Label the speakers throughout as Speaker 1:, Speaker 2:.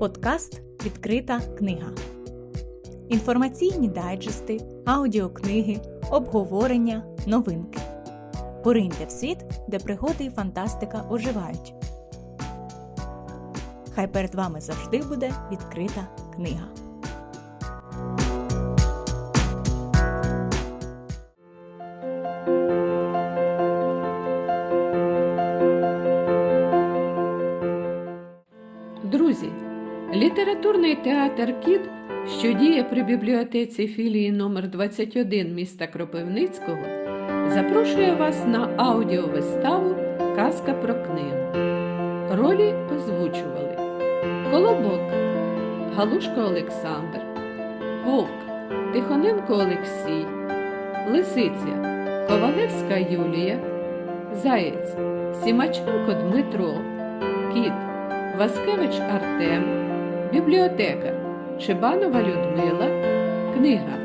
Speaker 1: Подкаст Відкрита книга. Інформаційні дайджести, аудіокниги, обговорення, новинки. Пориньте в світ, де пригоди і фантастика оживають. Хай перед вами завжди буде відкрита книга.
Speaker 2: Театр Кіт, що діє при бібліотеці філії номер 21 міста Кропивницького, запрошує вас на аудіовиставу Казка про книгу. Ролі озвучували Колобок Галушко Олександр, Вовк Тихоненко Олексій, Лисиця Ковалевська Юлія, Заєць Сімаченко Дмитро, Кіт Васкевич Артем, бібліотекар Чебанова Людмила, книга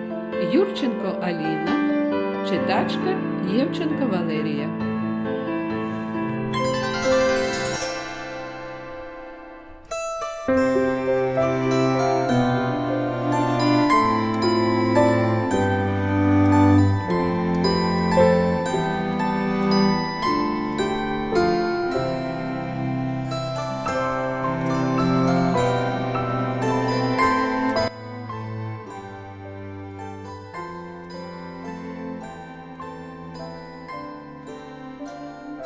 Speaker 2: Юрченко Аліна, читачка Євченко Валерія.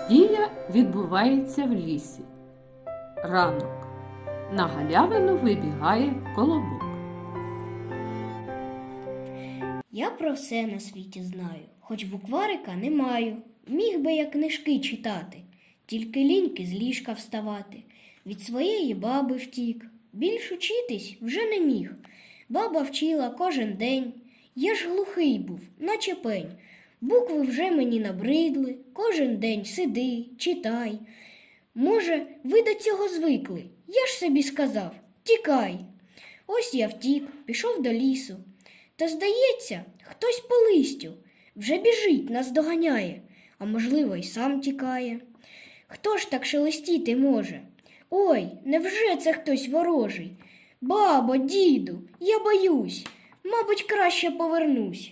Speaker 2: Дія відбувається в лісі. Ранок. На галявину вибігає колобок.
Speaker 3: Я про все на світі знаю, хоч букварика не маю. Міг би я книжки читати, тільки ліньки з ліжка вставати. Від своєї баби втік, більш учитись вже не міг. Баба вчила кожен день. Я ж глухий був, наче пень. Букви вже мені набридли, кожен день сиди, читай. Може, ви до цього звикли? Я ж собі сказав тікай. Ось я втік, пішов до лісу. Та здається, хтось по листю вже біжить, нас доганяє, а можливо, й сам тікає. Хто ж так шелестіти може? Ой, невже це хтось ворожий? Бабо, діду, я боюсь, мабуть, краще повернусь.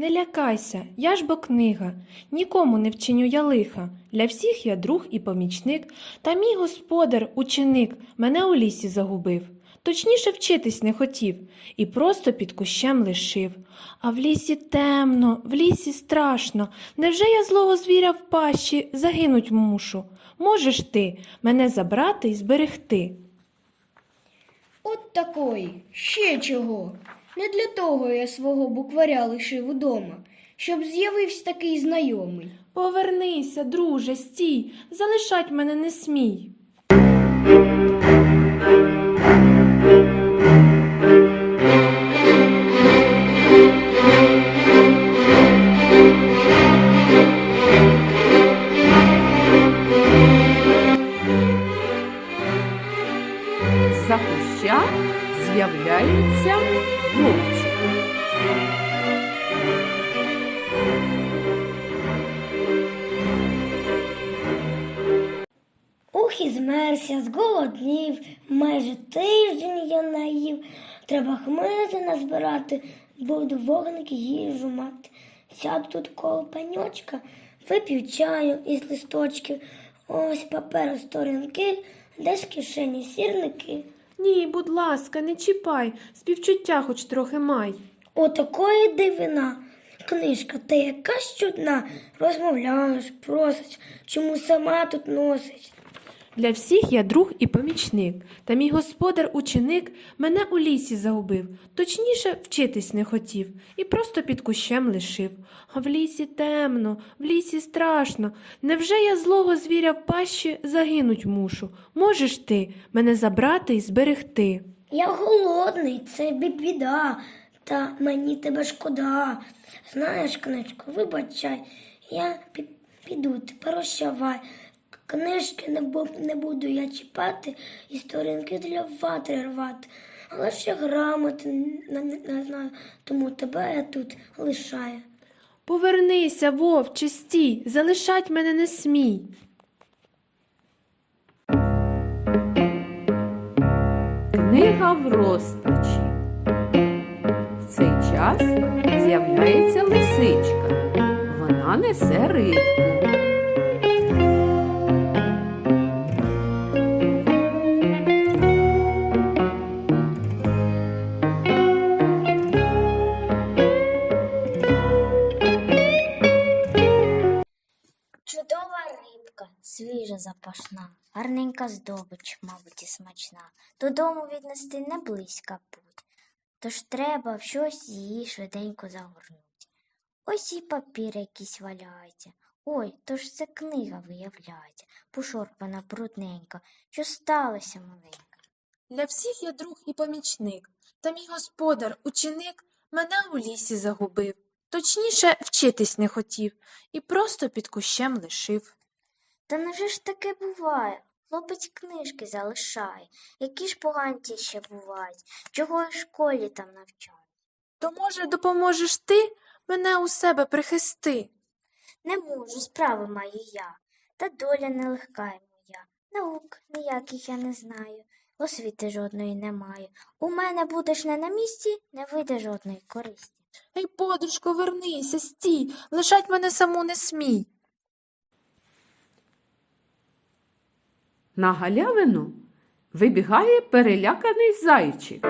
Speaker 4: Не лякайся, я ж бо книга, нікому не вчиню я лиха. Для всіх я друг і помічник, та мій господар, ученик, мене у лісі загубив. Точніше вчитись не хотів і просто під кущем лишив. А в лісі темно, в лісі страшно. Невже я злого звіря в пащі загинуть мушу? Можеш ти мене забрати і зберегти?
Speaker 3: От такої, ще чого. Не для того я свого букваря лишив удома, щоб з'явився такий знайомий.
Speaker 4: Повернися, друже, стій, залишать мене не смій.
Speaker 3: Майже тиждень я наїв. Треба хмизи назбирати, буду вогники їжу мати. Сяду тут коло паньочка, вип'ю чаю із листочків. Ось паперу сторінки, десь в кишені сірники.
Speaker 4: Ні, будь ласка, не чіпай, співчуття хоч трохи май.
Speaker 3: Отакої дивина. Книжка, ти якась чудна, розмовляєш, просиш, чому сама тут носиш.
Speaker 4: Для всіх я друг і помічник, та мій господар ученик мене у лісі загубив, точніше вчитись не хотів і просто під кущем лишив. А в лісі темно, в лісі страшно. Невже я злого звіря в пащі загинуть мушу? Можеш ти мене забрати і зберегти?
Speaker 3: Я голодний, це бі- біда, та мені тебе шкода. Знаєш, книжко, вибачай, я піду, ти прощавай. Книжки не, бу- не буду я чіпати і сторінки для ватри рвати. Але ще грамоти не, не знаю, тому тебе я тут лишаю.
Speaker 4: Повернися, вовче, стій, залишать мене не смій.
Speaker 2: Книга в розпачі. В цей час з'являється лисичка. Вона несе рибку.
Speaker 5: Гарненька здобич, мабуть, і смачна. Додому віднести не близька путь, тож треба в щось її швиденько загорнуть. Ось і папір якийсь валяється. Ой, то ж це книга виявляється, пошорпана брудненька. Що сталося, маленька?
Speaker 4: Для всіх я друг і помічник, та мій господар, ученик, мене у лісі загубив. Точніше, вчитись не хотів і просто під кущем лишив.
Speaker 5: Та невже ж таке буває? Хлопець книжки залишає, які ж поганці ще бувають, чого в школі там навчають.
Speaker 4: То, може, допоможеш ти мене у себе прихисти?
Speaker 5: Не можу, справи маю я, та доля нелегка й моя. Наук ніяких я не знаю, освіти жодної не маю. У мене будеш не на місці, не вийде жодної користі.
Speaker 4: Ей, подружко, вернися, стій, лишать мене саму не смій.
Speaker 2: На галявину вибігає переляканий зайчик.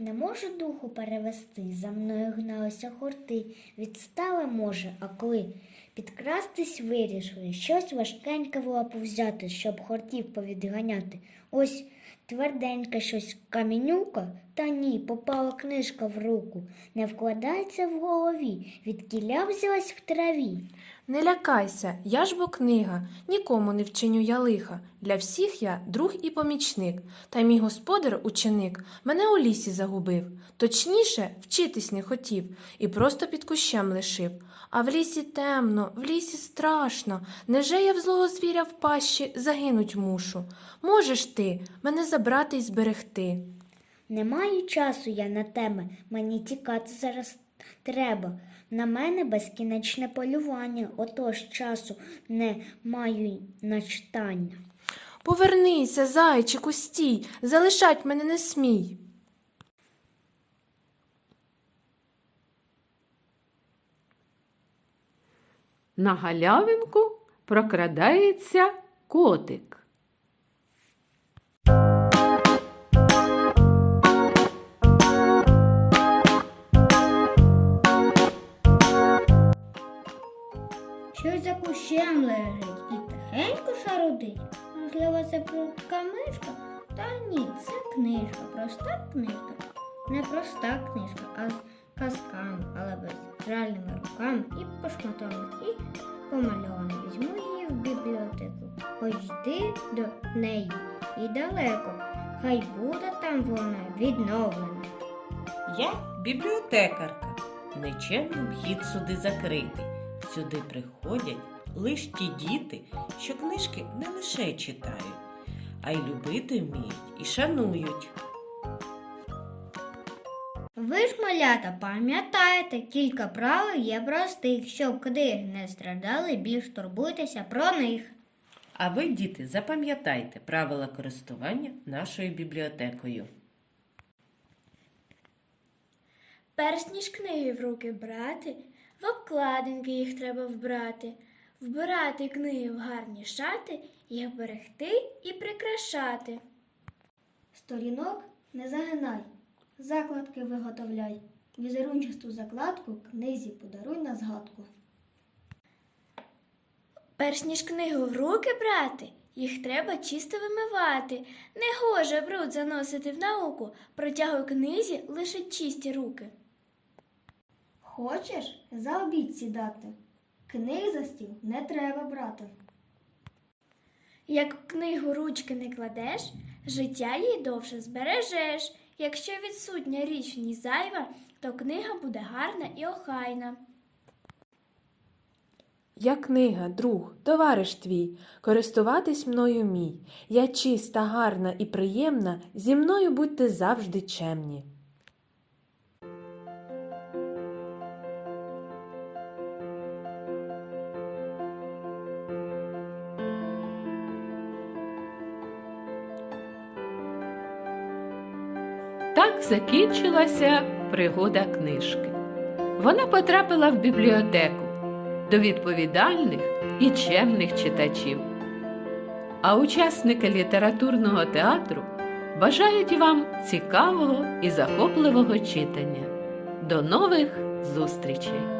Speaker 3: Не можу духу перевести, за мною гналися хорти. Відстали може, а коли підкрастись вирішили, щось важкеньке лапу взяти, щоб хортів повідганяти. Ось тверденьке щось камінюка, та ні, попала книжка в руку, не вкладається в голові, від кіля взялась в траві.
Speaker 4: Не лякайся, я ж бо книга, нікому не вчиню я лиха. Для всіх я друг і помічник, та мій господар, ученик, мене у лісі загубив. Точніше, вчитись не хотів і просто під кущем лишив. А в лісі темно, в лісі страшно. Неже я в злого звіря в пащі загинуть мушу. Можеш ти мене забрати й зберегти.
Speaker 3: Не маю часу я на теми, мені тікати зараз треба. На мене безкінечне полювання, отож часу не маю на читання.
Speaker 4: Повернися, зайчику, стій, залишать мене не смій.
Speaker 2: На галявинку прокрадається котик.
Speaker 3: Шарудить. Можливо, це прутка мишка? Та ні, це книжка, проста книжка. Не проста книжка, а з казками, але без жальними руками і пошматована, і помальована. Візьму її в бібліотеку. Хоч йди до неї і далеко. Хай буде там вона відновлена.
Speaker 6: Я бібліотекарка. Нечемним хід сюди закритий. Сюди приходять лиш ті діти, що книжки не лише читають, а й любити вміють і шанують.
Speaker 3: Ви ж, малята, пам'ятаєте, кілька правил є простих, щоб книги не страдали, більш турбуйтеся про них.
Speaker 6: А ви, діти, запам'ятайте правила користування нашою бібліотекою.
Speaker 7: Перш ніж книги в руки брати, в обкладинки їх треба вбрати, вбирати книги в гарні шати, їх берегти і прикрашати.
Speaker 3: Сторінок не загинай, закладки виготовляй, візерунчасту закладку книзі подаруй на згадку.
Speaker 7: Перш ніж книгу в руки брати, їх треба чисто вимивати. Не гоже бруд заносити в науку, протягуй книзі лише чисті руки.
Speaker 3: Хочеш за обід сідати? Книг за стіл не треба брати.
Speaker 7: Як в книгу ручки не кладеш, життя їй довше збережеш. Якщо відсутня річ в ній зайва, то книга буде гарна і охайна.
Speaker 4: Я книга, друг, товариш твій, користуватись мною мій. Я чиста, гарна і приємна, зі мною будьте завжди чемні.
Speaker 2: Так закінчилася пригода книжки. Вона потрапила в бібліотеку до відповідальних і чемних читачів. А учасники літературного театру бажають вам цікавого і захопливого читання. До нових зустрічей!